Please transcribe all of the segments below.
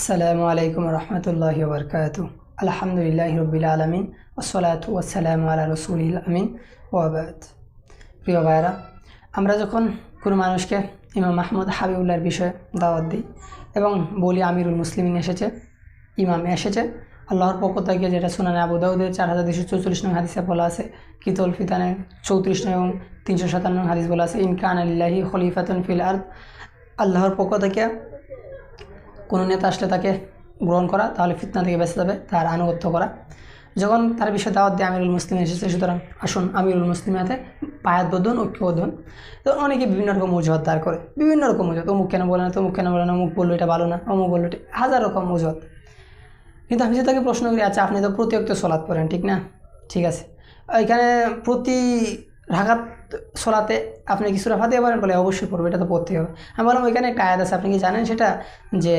আসসালামু আলাইকুম রহমতুল্লাহ বরকাত আলহামদুলিল্লাহ রবিল আলমিন ওসলাত ওসালাম আলা রসুল আমিন ওয়াবাদ প্রিয় ভাইরা আমরা যখন কোনো মানুষকে ইমাম মাহমুদ হাবিবুল্লাহর বিষয়ে দাওয়াত দিই এবং বলি আমিরুল মুসলিমিন এসেছে, ইমাম এসেছে, আল্লাহর পক্ষ থেকে যেটা শোনানে আবু দাউদে চার হাজার দুশো চৌচল্লিশ নং হাদিসে বলা আছে, কিতল ফিতানে চৌত্রিশ নং এবং তিনশো সাতান্ন হাদিস বলা আছে ইনকান আলিল্লাহি খলিফাতুন ফিল আর্দ, আল্লাহর পক্ষ থেকে কোনো নেতা আসলে তাকে গ্রহণ করা, তাহলে ফিতনা থেকে বেঁচে যাবে, তার আনুগত্য করা। যখন তার বিষয়ে দাওয়াত দিয়ে আমিরুল মুসলিম এসেছে, সুতরাং আসুন আমিরুল মুসলিমাতে পায়াত বদন ঐক্যবোধন তো অনেকে বিভিন্ন রকম অজুহাত দাঁড় করে, বিভিন্ন রকম অজুহাত, অমুক কেন বলে না, তমুক কেন বলে না, অমুক বলল এটা ভালো না, অমুক বলল এটা হাজার রকম অজুহাত। কিন্তু আমি যদি তাকে প্রশ্ন করি আচ্ছা আপনি তো প্রতিয়ক্ত সলাদ পড়েন, ঠিক না? ঠিক আছে। এখানে প্রতি ঢাকাত সলাতে আপনি কি সুরা ফাতে পারেন বলে অবশ্যই পড়বে, এটা তো পড়তেই হবে। আমি বললাম, ওইখানে একটা আয়াত আছে, আপনি কি জানেন সেটা? যে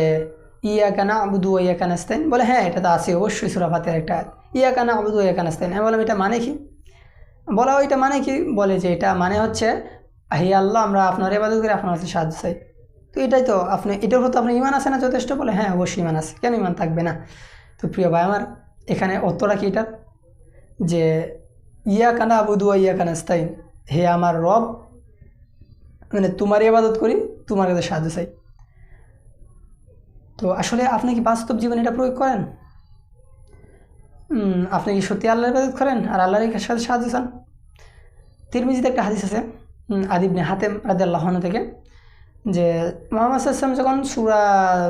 ইয়া কানা আবুদু ইয়া কানাস্তাইন বলে হ্যাঁ এটা তো আছে অবশ্যই সুরা ফাতের একটা আয়াত। ইয়া কানা আবুদু ইয়া কানাস্তাইন আমি বললাম, এটা মানে কি? বলা, ওইটা মানে কি? বলে, যে এটা মানে হচ্ছে, হি আল্লাহ, আমরা আপনার এবাদত করে, আপনার কাছে সাহায্য চাই। তো এটাই তো, আপনি, এটার উপর তো আপনার ইমান আছে না যথেষ্ট? বলে হ্যাঁ অবশ্যই ইমান আছে। কেন ইমান থাকবে না? তো প্রিয় ভাই আমার, এখানে অর্থটা কি এটার? যে ইয়া কানা আবুদু ইয়া কানাস্তাইন হে আমার রব মানে তোমারই ইবাদত করি, তোমার কাছে সাহায্য চাই। তো আসলে আপনি কি বাস্তব জীবনে এটা প্রয়োগ করেন? আপনি কি সত্যি আল্লাহর ইবাদত করেন আর আল্লাহর সাথে সাহায্য চান? তিরমিজিতে একটা হাদিস আছে আদিবনে হাতেম রাজি আল্লাহন থেকে, যে মোহাম্মদ আসলাম যখন সুরা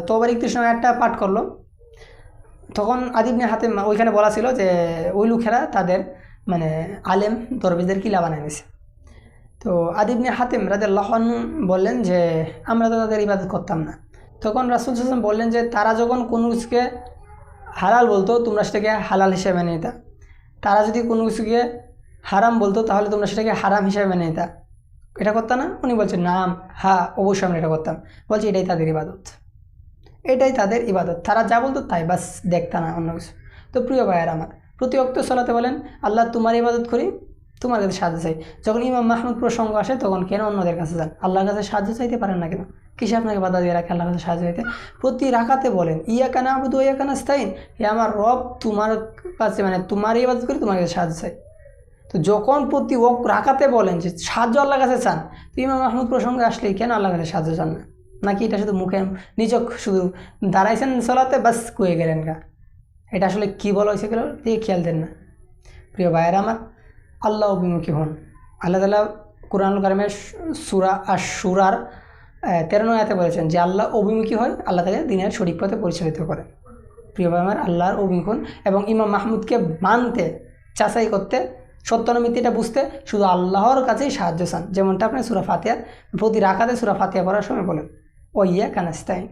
তোবার একত্রিশ নামে একটা পাঠ করল, তখন আদিবনে হাতেম ওইখানে বলা ছিল যে ওই লোকেরা তাদের মানে আলেম দরবেজদের কিলা বানায় নিয়েছে তো আদিবনে হাতেম রাজাল্লাহন বললেন যে, আমরা তো তাদের ইবাদত করতাম না। তখন রাসুল হাসান বললেন যে, তারা যখন কোনো কিছুকে হালাল বলতো, তোমরা সেটাকে হালাল হিসেবে মেনে নিতা। তারা যদি কোনো কিছুকে হারাম বলতো, তাহলে তোমরা সেটাকে হারাম হিসেবে মেনে নিতা। এটা করতাম না? উনি বলছেন নাম হ্যাঁ অবশ্যই আমরা এটা করতাম। বলছে, এটাই তাদের ইবাদত। এটাই তাদের ইবাদত। তারা যা বলতো তাই, বাস, দেখতা না অন্য কিছু। তো প্রিয় ভাইয়ার আমার প্রতি অক্ত সলাতে বলেন, আল্লাহ তোমার ইবাদত করি, তোমার কাছে সাহায্য চাই। যখন ইমাম মাহমুদ প্রসঙ্গ আসে, তখন কেন অন্যদের কাছে যান? আল্লাহর কাছে সাহায্য চাইতে পারেন না কেন? কিসে আপনাকে বাধা দিয়ে রাখে আল্লাহর কাছে সাহায্য চাইতে? প্রতি রাখাতে বলেন ইয়া কানা আবুদু ইয়া কানা স্থায়ীন হে আমার রব, তোমার কাছে মানে তোমার ইবাদত করি, তোমার কাছে সাহায্য চাই। তো যখন প্রতি ওক রাখাতে বলেন যে সাহায্য আল্লাহর কাছে চান, তো ইমাম মাহমুদ প্রসঙ্গে আসলে কেন আল্লাহর কাছে সাহায্য চান না? নাকি এটা শুধু মুখে নিজক শুধু দাঁড়াইছেন চলাতে বাস কয়ে গেলেন গা? এটা আসলে কী বলা হয়েছে গেল? দিয়ে খেয়াল দেন না। প্রিয় ভাইয়েরা আমার আল্লাহ অভিমুখী হন। আল্লাহ তালা কোরআন কারিমের সুরা আর সুরার তেরো নয়াতে বলেছেন যে, আল্লাহ অভিমুখী হয়, আল্লাহ তাকে দিনের সঠিক পথে পরিচালিত করে। প্রিয় ভাই আমার, আল্লাহর অভিমুখ হন এবং ইমাম মাহমুদকে মানতে যাচাই করতে সত্যানুমিতিটা বুঝতে শুধু আল্লাহর কাছেই সাহায্য চান। যেমনটা আপনি সুরা ফাতিয়ার প্রতি রাখাতে সুরা ফাতিয়া পড়ার সময় বলেন। ও ইয়া কানাস্তাইন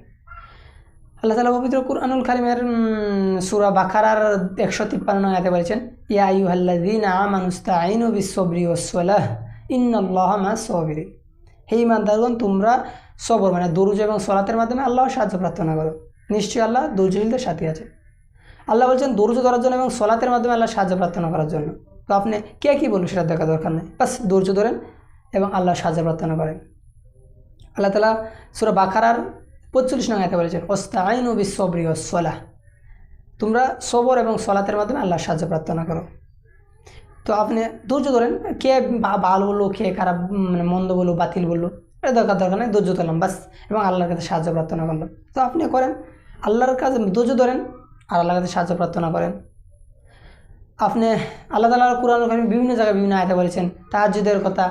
আল্লাহ তালা পবিত্র কুরআনুল কারিমের সুরা বাখারার একশো তিপ্পান্ন আয়াতে বলেছেন, ইয়া আইয়ুহাল্লাযীন আমানুস্তাঈনু বিস-সাবরি ওয়াস-সালাহ, ইন্নাল্লাহা মা'আস-সাবিরিন হে ইমানদারগণ তোমরা সবর মানে দরুজ এবং সলাতের মাধ্যমে আল্লাহর সাহায্য প্রার্থনা করো। নিশ্চয়ই আল্লাহ ধৈর্যশীলদের সাথে আছে আল্লাহ বলছেন, দরুজ ধরার জন্য এবং সলাতের মাধ্যমে আল্লাহ সাহায্য প্রার্থনা করার জন্য। তো আপনি কে কী বলুন, সেটা দেখা দরকার নেই। বাস ধৈর্য ধরেন এবং আল্লাহর সাহায্য প্রার্থনা করেন। আল্লাহ তালা সুরা বাখারার পঁয়তাল্লিশ নং আয়তে বলেছেন, ওস্তাইন ও বিশ্বরি ও সলাহ। তোমরা সবর এবং সলাতের মাধ্যমে আল্লাহর সাহায্য প্রার্থনা করো। তো আপনি ধৈর্য ধরেন, কে ভালো বলল, কে খারাপ মানে মন্দ বলল, বাতিল বলল, এটা দরকার দরকার নেই, ধৈর্য ধরলাম, বাস, এবং আল্লাহর কাছে সাহায্য প্রার্থনা করলাম। তো আপনি করেন, আল্লাহর কাছে ধৈর্য ধরেন, আর আল্লাহর কাছে সাহায্য প্রার্থনা করেন। আপনি আল্লাহ তালার কোরআন বিভিন্ন জায়গায় বিভিন্ন আয়তা বলেছেন তাহাজুদের কথা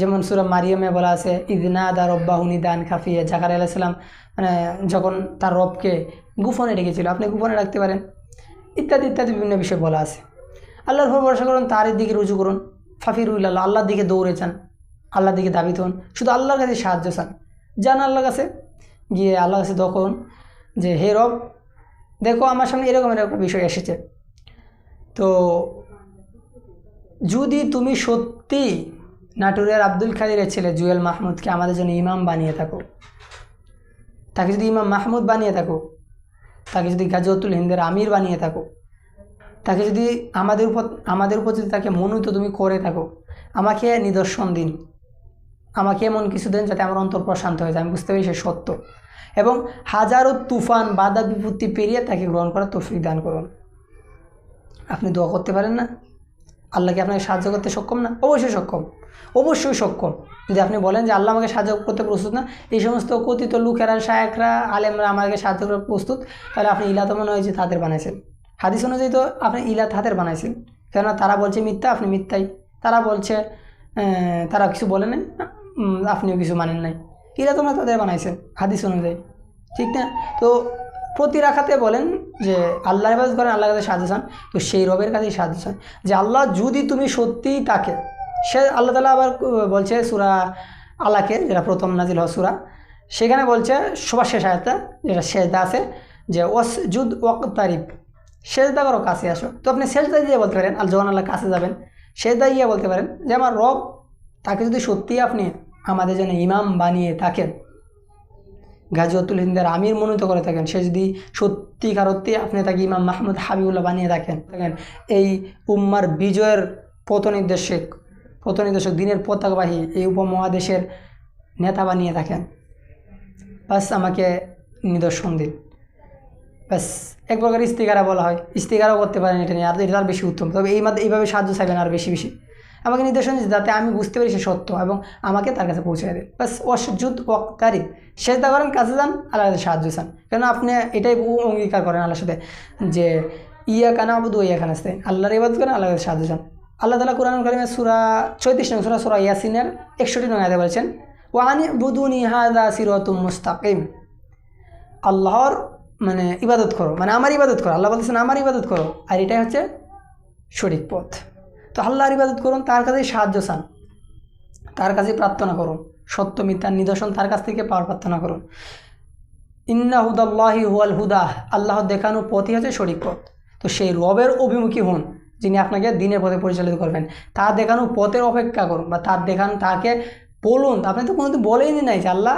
যেমন সুরা মারিয়ামে বলা আছে ইদনা দা রব্বাহুনি দান খাফিয়ে। জাকার আলাইসাল্লাম মানে যখন তার রবকে গুফনে ডেকেছিল, আপনি গুফনে রাখতে পারেন। ইত্যাদি ইত্যাদি বিভিন্ন বিষয় বলা আছে। আল্লাহর উপর ভরসা করুন তার দিকে রুজু করুন। ফাফির উল্লাহ আল্লাহর দিকে দৌড়ে চান আল্লাহর দিকে দাবিত হন। শুধু আল্লাহর কাছে সাহায্য চান। যান আল্লাহর কাছে, গিয়ে আল্লাহর কাছে তখন যে, হে রব, দেখো আমার সামনে এরকম এরকম বিষয় এসেছে। তো যদি তুমি সত্যি নাটুরের আব্দুল খাদিরের ছেলে জুয়েল মাহমুদকে আমাদের জন্য ইমাম বানিয়ে থাকো। তাকে যদি ইমাম মাহমুদ বানিয়ে থাকো, তাকে যদি গাজওয়াতুল হিন্দের আমির বানিয়ে থাকো, তাকে যদি আমাদের উপর আমাদের উপর যদি তাকে মনোনীত তুমি করে থাকো, আমাকে নিদর্শন দিন। আমাকে এমন কিছু দেন যাতে আমার অন্তর প্রশান্ত হয়ে যায়। আমি বুঝতে পারি সে সত্য। এবং হাজারো তুফান, বাধা বিপত্তি পেরিয়ে তাকে গ্রহণ করার তৌফিক দান করুন। আপনি দোয়া করতে পারেন না? আল্লাহকে আপনাকে সাহায্য করতে সক্ষম না? অবশ্যই সক্ষম। অবশ্যই সক্ষম। যদি আপনি বলেন যে আল্লাহ আমাকে সাহায্য করতে প্রস্তুত না, এই সমস্ত কথিত লোকেরা, শায়করা, আলেমরা আমাকে সাহায্য করতে প্রস্তুত, তাহলে আপনি ইলা তো মনে হয় যে তাদের বানাইছেন। হাদিস অনুযায়ী তো আপনি ইলাত হাতের বানাইছেন। কেননা তারা বলছে মিথ্যা, আপনি মিথ্যাই। তারা বলছে তারা কিছু বলে নাই আপনিও কিছু মানেন নাই। ইলা তোমরা তাদের বানাইছেন, হাদিস অনুযায়ী। ঠিক না? তো প্রতি রাখাতে বলেন যে আল্লাহর ইবাদত করেন, আল্লাহর কাছে সাহায্য চান, তো সেই রবের কাছেই সাহায্য চান। যে আল্লাহ যদি তুমি সত্যিই তাকে, সে আল্লাহ তালা আবার বলছে সুরা আলাকে, যেটা প্রথম নাজিল হওয়া সুরা, সেখানে বলছে সবার শেষ আয়াতটা, যেটা শেষদা আছে, যে ওয়াস জুদ ওয়াক তারিফ সেজদা করো, কাছে আসো। তো আপনি সেজদা দিয়ে বলতে পারেন, আল যখন আল্লাহ কাছে যাবেন, সেজদা গিয়ে বলতে পারেন যে আমার রব তাকে যদি সত্যিই আপনি আমাদের জন্য ইমাম বানিয়ে থাকেন গাজিয়াতুল হিন্দের আমির মনোনীত করে থাকেন। সে যদি সত্যিকার আপনি তাকে ইমাম মাহমুদ হাবিবুল্লাহ বানিয়ে থাকেন থাকেন, এই উম্মার বিজয়ের পথনির্দেশক পথনির্দেশক, দিনের পতাকাবাহী এই উপমহাদেশের নেতা বানিয়ে থাকেন। বাস আমাকে নিদর্শন দিন। ব্যাস এক প্রকার ইস্তিকারা বলা হয়। ইস্তিকারাও করতে পারেন এটা নিয়ে, আর এটা আর বেশি উত্তম। তবে এই এইভাবে সাহায্য চাইবেন আর বেশি বেশি। আমাকে নির্দেশন দিন যাতে আমি বুঝতে পারি সে সত্য এবং আমাকে তার কাছে পৌঁছে দেয়। ব্যাস অসজুদ ওয়াক্তারি সেজদা করেন কাছে যান, আল্লাহর কাছে সাহায্য চান। কেন আপনি এটাই অঙ্গীকার করেন আল্লাহর সাথে যে, ইয়া কানা আবুদু ইয়া খান আসতে আল্লাহর ইবাদ করেন, আল্লাহর কাছে সাহায্য চান। আল্লাহ তালা কোরআন কারিমে সুরা চৈত্রিশ নং সুরা সুরা ইয়াসিনের একষট্টি নং আয়াতে বলছেন ওয়ানি বুদুনি হাদা সিরতুম মুস্তাকিম। আল্লাহর মানে ইবাদত করো মানে আমার ইবাদত করো। আল্লাহ বলতেছেন, আমার ইবাদত করো। আর এটাই হচ্ছে সঠিক পথ। তো আল্লাহর ইবাদত করুন, তার কাছেই সাহায্য চান। তার কাছেই প্রার্থনা করুন। সত্য মিথ্যার নিদর্শন তার কাছ থেকে পাওয়ার প্রার্থনা করুন। ইন্না হুদাল্লাহি হুয়াল হুদা, আল্লাহ দেখানো পথই হচ্ছে সঠিক পথ তো সেই রবের অভিমুখী হন, যিনি আপনাকে দিনের পথে পরিচালিত করবেন। তার দেখানো পথের অপেক্ষা করুন বা তার দেখান, তাকে বলুন। আপনি তো কোনোদিন বলেইনি নাই যে আল্লাহ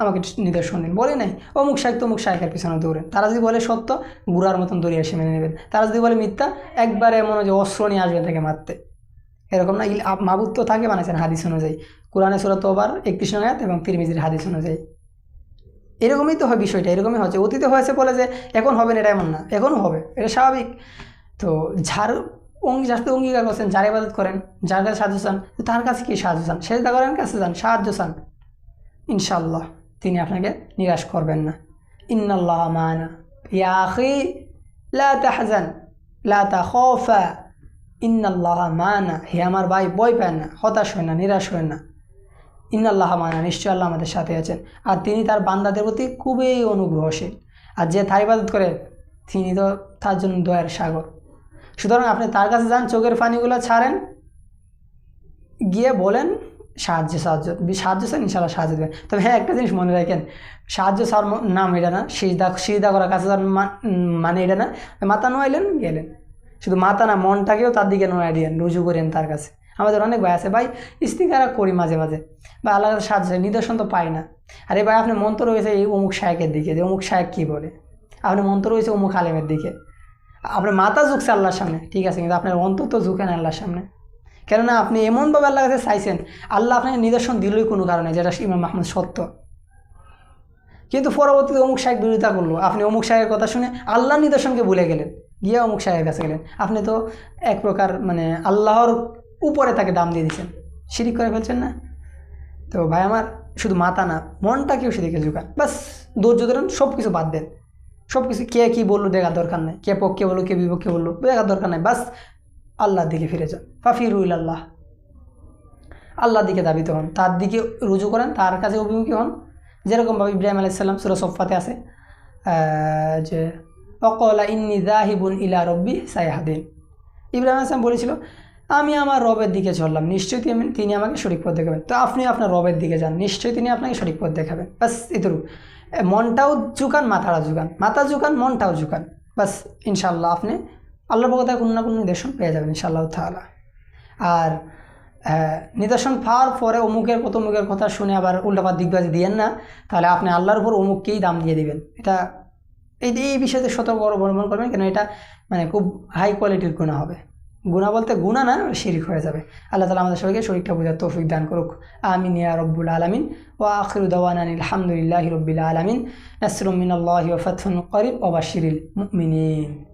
আমাকে নিদর্শন দিন বলে নাই। অমুক শাহেক তমুক শাহেকের পিছনে দৌড়েন। তারা যদি বলে সত্য, গুড়ার মতন দৌড়িয়ে এসে মেনে নেবেন। তারা যদি বলে মিথ্যা, একবারে মনে যে অস্ত্র নিয়ে আসবে তাকে মারতে। এরকম না মাবুদ তো থাকে বানাইছেন হাদিস অনুযায়ী। কোরআনে সুরা তোবার একত্রিশ আয়াত এবং তিরমিজির হাদিস অনুযায়ী। এরকমই তো হয় বিষয়টা, এরকমই হচ্ছে। অতীতে হয়েছে বলে যে, এখন হবে না, এটা এমন না। এখনও হবে, এটা স্বাভাবিক। তো যার অঙ্গী, যার অঙ্গীকার করছেন, যার ইবাদত করেন, যার কাছে সাহায্য চান, তার কাছে কি সাহায্য চান? সেজদা করেন, কাছে যান, সাহায্য চান। ইনশাল্লাহ তিনি আপনাকে নিরাশ করবেন না। ইন্নাল্লাহ মানা। ইয়া আখি, লা ইন্নাল্লাহ মানা। হে আমার ভাই, ভয় পায় না, হতাশ হয় না, নিরাশ হয় না। ইন্নাল্লাহ মানা, নিশ্চয় আল্লাহ আমাদের সাথে আছেন। আর তিনি তার বান্দাদের প্রতি খুবই অনুগ্রহশীল। আর যে তার ইবাদত করে, তিনি তো তার জন্য দয়ার সাগর। সুতরাং আপনি তার কাছে যান, চোখের পানিগুলো ছাড়েন, গিয়ে বলেন সাহায্য সাহায্য সাহায্য চান ইনশাল্লাহ সাহায্য দেবেন। তবে হ্যাঁ একটা জিনিস মনে রাখেন সাহায্য সার নাম এটা না সিজদা সিজদা করার কাছে উম, মানে এটা না মাথা নোয়াইলেন গেলেন। শুধু মাথা না মনটাকেও তার দিকে নোয়াই দিয়েন রুজু করেন তার কাছে। আমাদের অনেক ভাই আছে ভাই ইস্তিকারা করি মাঝে মাঝে। বা আলাদা সাহায্য নিদর্শন তো পাই না। আরে ভাই আপনি মন্ত্র রয়েছে এই অমুক শায়কের দিকে যে অমুক শায়ক কী বলে? আপনি মন্ত্র রয়েছে অমুক আলেমের দিকে। আপনার মাথা ঝুঁকছে আল্লাহর সামনে ঠিক আছে কিন্তু আপনার অন্তর তো ঝুঁকেন আল্লাহর সামনে। কেননা আপনি এমনভাবে আল্লাহর কাছে চাইছেন, আল্লাহ আপনাকে নিদর্শন দিলই কোনো কারণে, যেটা ইমাম মাহমুদ সত্য। কিন্তু পরবর্তীতে অমুক সাহেব বিরোধিতা করল, আপনি অমুক সাহেবের কথা শুনে আল্লাহর নিদর্শনকে ভুলে গেলেন, গিয়ে অমুক সাহেবের কাছে গেলেন। আপনি তো এক প্রকার মানে আল্লাহর উপরে তাকে দাম দিয়ে দিচ্ছেন, শিরিক করে ফেলছেন না? তো ভাই আমার শুধু মাথা না, মনটাকেও সেদিকে ঝুঁকান। বাস ধৈর্য ধরেন সব কিছু বাদ দেন। সব কিছু কে কী বলল দেখার দরকার নেই, কে পক্ষে বলল, কে বিপক্ষে বলল, দেখার দরকার নেই। বাস আল্লাহর দিকে ফিরে যান। ফাফিরুল আল্লাহ আল্লাহর দিকে দাবিত হন। তার দিকে রুজু করেন, তার কাছে অভিমুখী হন। যেরকমভাবে ইব্রাহিম আলাইসাল্লাম সুরা সফাতে আছে যে, অকলা ইন্নি দাহিবুন ইলা রব্বি সাইহাদিন ইব্রাহিম আসলাম বলেছিল, আমি আমার রবের দিকে চললাম। নিশ্চয়ই তিনি তিনি আমাকে সঠিক পথ দেখাবেন। তো আপনি আপনার রবের দিকে যান। নিশ্চয়ই তিনি আপনাকে সঠিক পথ দেখাবেন। বাস এতটুকু মনটাও ঝুকান মাথাটা ঝুকান। মাথা ঝুকান, মনটাও ঝুকান। বাস ইনশাল্লাহ আপনি আল্লাহর পক্ষ থেকে কোনো না কোনো নিদর্শন পেয়ে যাবেন ইনশাআল্লাহ তাআলা। আর নিদর্শন পাওয়ার পরে অমুকের কত অমুকের কথা শুনে আবার উল্টাপাত দিগবাজি দিয়েন না, তাহলে আপনি আল্লাহর উপর অমুককেই দাম দিয়ে দিবেন। এটা এই এই বিষয়তে সতর্ক অবলম্বন করবেন, কেন এটা মানে খুব হাই কোয়ালিটির গুণা হবে। গুণা বলতে গুণা না, শিরিক হয়ে যাবে। আল্লাহ তালা আমাদের সবাইকে শরীরটা বোঝার তৌফিক দান করুক। আমিন ইয়া রব্বুল আলমিন। ও আখিরু দাওয়ান আলহামদুলিল্লাহ রব্বিল আলমিন। নাসরুমিন আল্লাহ ফতহুন করিব। ওবাশিরিল মুমিনিন।